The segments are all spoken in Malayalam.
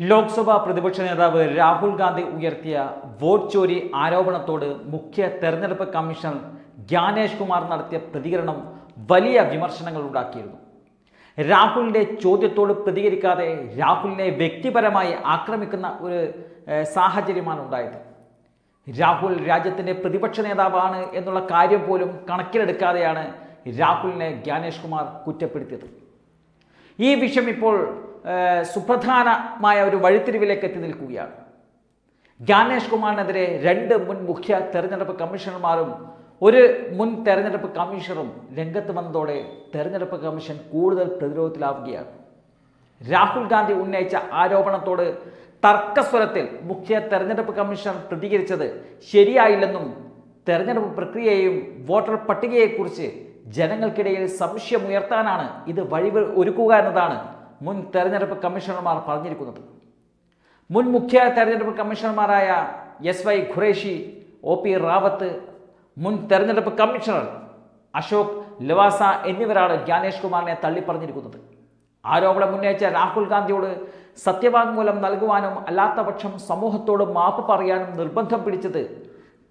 ലോക്സഭാ പ്രതിപക്ഷ നേതാവ് രാഹുൽ ഗാന്ധി ഉയർത്തിയ വോട്ട് ചോരി ആരോപണത്തോട് മുഖ്യ തെരഞ്ഞെടുപ്പ് കമ്മീഷണർ ജ്ഞാനേഷ് കുമാർ നടത്തിയ പ്രതികരണം വലിയ വിമർശനങ്ങൾ ഉണ്ടാക്കിയിരുന്നു. രാഹുലിന്റെ ചോദ്യത്തോട് പ്രതികരിക്കാതെ രാഹുലിനെ വ്യക്തിപരമായി ആക്രമിക്കുന്ന ഒരു സാഹചര്യമാണ് ഉണ്ടായത്. രാഹുൽ രാജ്യത്തിന്റെ പ്രതിപക്ഷ നേതാവാണ് എന്നുള്ള കാര്യം പോലും കണക്കിലെടുക്കാതെയാണ് രാഹുലിനെ ജ്ഞാനേഷ് കുമാർ കുറ്റപ്പെടുത്തിയത്. ഈ വിഷയം ഇപ്പോൾ സുപ്രധാനമായ ഒരു വഴിത്തിരിവിലേക്ക് എത്തി നിൽക്കുകയാണ്. ജ്ഞാനേഷ് കുമാറിനെതിരെ രണ്ട് മുൻ മുഖ്യ തെരഞ്ഞെടുപ്പ് കമ്മീഷണർമാരും ഒരു മുൻ തെരഞ്ഞെടുപ്പ് കമ്മീഷണറും രംഗത്ത് വന്നതോടെ തെരഞ്ഞെടുപ്പ് കമ്മീഷൻ കൂടുതൽ പ്രതിരോധത്തിലാവുകയാണ്. രാഹുൽ ഗാന്ധി ഉന്നയിച്ച ആരോപണത്തോട് തർക്കസ്വരത്തിൽ മുഖ്യ തെരഞ്ഞെടുപ്പ് കമ്മീഷണർ പ്രതികരിച്ചത് ശരിയായില്ലെന്നും തെരഞ്ഞെടുപ്പ് പ്രക്രിയയെയും വോട്ടർ പട്ടികയെക്കുറിച്ച് ജനങ്ങൾക്കിടയിൽ സംശയമുയർത്താനാണ് ഇത് വഴി ഒരുക്കുക എന്നതാണ് മുൻ തെരഞ്ഞെടുപ്പ് കമ്മീഷണർമാർ പറഞ്ഞിരിക്കുന്നത്. മുൻ മുഖ്യ തെരഞ്ഞെടുപ്പ് കമ്മീഷണർമാരായ S Y Qureshi O P Rawat മുൻ തെരഞ്ഞെടുപ്പ് കമ്മീഷണർ അശോക് ലവാസ എന്നിവരാണ് ജ്ഞാനേഷ് കുമാറിനെ തള്ളിപ്പറഞ്ഞിരിക്കുന്നത്. ആരോപണം ഉന്നയിച്ച രാഹുൽ ഗാന്ധിയോട് സത്യവാങ്മൂലം നൽകുവാനും അല്ലാത്തപക്ഷം സമൂഹത്തോട് മാപ്പ് പറയാനും നിർബന്ധം പിടിച്ചത്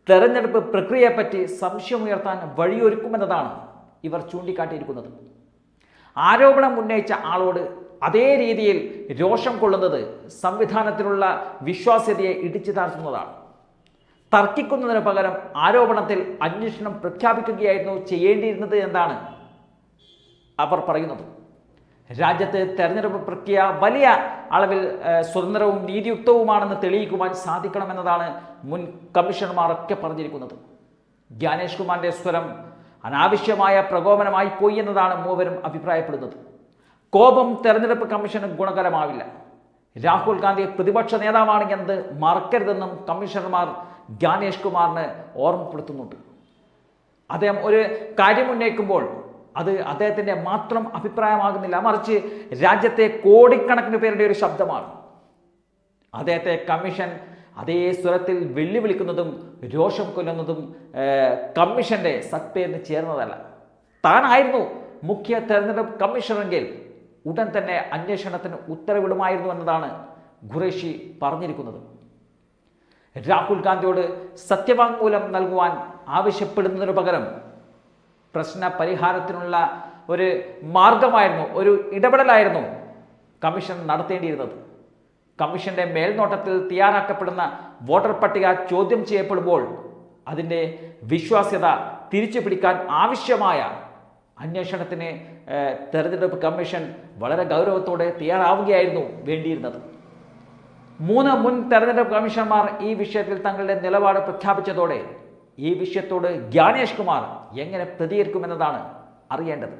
തെരഞ്ഞെടുപ്പ് പ്രക്രിയയെപ്പറ്റി സംശയമുയർത്താൻ വഴിയൊരുക്കുമെന്നതാണ് ഇവർ ചൂണ്ടിക്കാട്ടിയിരിക്കുന്നത്. ആരോപണം ഉന്നയിച്ച ആളോട് അതേ രീതിയിൽ രോഷം കൊള്ളുന്നത് സംവിധാനത്തിലുള്ള വിശ്വാസ്യതയെ ഇടിച്ചു താഴ്ത്തുന്നതാണ്. തർക്കിക്കുന്നതിന് പകരം ആരോപണത്തിൽ അന്വേഷണം പ്രഖ്യാപിക്കുകയായിരുന്നു ചെയ്യേണ്ടിയിരുന്നത് എന്നാണ് അവർ പറയുന്നത്. രാജ്യത്ത് തെരഞ്ഞെടുപ്പ് പ്രക്രിയ വലിയ അളവിൽ സ്വതന്ത്രവും നീതിയുക്തവുമാണെന്ന് തെളിയിക്കുവാൻ സാധിക്കണമെന്നതാണ് മുൻ കമ്മീഷണർമാരൊക്കെ പറഞ്ഞിരിക്കുന്നത്. ജ്ഞാനേഷ് കുമാറിന്റെ സ്വരം അനാവശ്യമായ പ്രകോപനമായി പോയി എന്നതാണ് മൂവരും അഭിപ്രായപ്പെടുന്നത്. കോപം തെരഞ്ഞെടുപ്പ് കമ്മീഷന് ഗുണകരമാവില്ല. രാഹുൽ ഗാന്ധി പ്രതിപക്ഷ നേതാവാണ് എന്നത് മറക്കരുതെന്നും കമ്മീഷണർമാർ ജ്ഞാനേഷ് കുമാറിന് ഓർമ്മപ്പെടുത്തുന്നുണ്ട്. അദ്ദേഹം ഒരു കാര്യം ഉന്നയിക്കുമ്പോൾ അത് അദ്ദേഹത്തിന്റെ മാത്രം അഭിപ്രായമാകുന്നില്ല. മറിച്ച് രാജ്യത്തെ കോടിക്കണക്കിന് പേരുടെ ഒരു ശബ്ദമാണ്. അദ്ദേഹത്തെ കമ്മീഷൻ അതേ സ്വരത്തിൽ വെല്ലുവിളിക്കുന്നതും രോഷം കൊല്ലുന്നതും കമ്മീഷന്റെ സത്പേരിന് ചേർന്നതല്ല. താനായിരുന്നു മുഖ്യ തെരഞ്ഞെടുപ്പ് കമ്മീഷണറെങ്കിൽ ഉടൻ തന്നെ അന്വേഷണത്തിന് ഉത്തരവിടുമായിരുന്നു എന്നതാണ് ഖുറേഷി പറഞ്ഞിരിക്കുന്നത്. രാഹുൽ ഗാന്ധിയോട് സത്യവാങ്മൂലം നൽകുവാൻ ആവശ്യപ്പെടുന്നതിനു പകരം പ്രശ്ന പരിഹാരത്തിനുള്ള ഒരു മാർഗമായിരുന്നു ഒരു ഇടപെടലായിരുന്നു കമ്മീഷൻ നടത്തേണ്ടിയിരുന്നത്. കമ്മീഷന്റെ മേൽനോട്ടത്തിൽ തയ്യാറാക്കപ്പെടുന്ന വോട്ടർ പട്ടിക ചോദ്യം ചെയ്യപ്പെടുമ്പോൾ അതിന്റെ വിശ്വാസ്യത തിരിച്ചു പിടിക്കാൻ ആവശ്യമായ അന്വേഷണത്തിന് തെരഞ്ഞെടുപ്പ് കമ്മീഷൻ വളരെ ഗൗരവത്തോടെ തയ്യാറാവുകയായിരുന്നു വേണ്ടിയിരുന്നത്. മൂന്ന് മുൻ തെരഞ്ഞെടുപ്പ് കമ്മീഷണർമാർ ഈ വിഷയത്തിൽ തങ്ങളുടെ നിലപാട് പ്രഖ്യാപിച്ചതോടെ ഈ വിഷയത്തോട് ജ്ഞാനേഷ് കുമാർ എങ്ങനെ പ്രതികരിക്കുമെന്നതാണ് അറിയേണ്ടത്.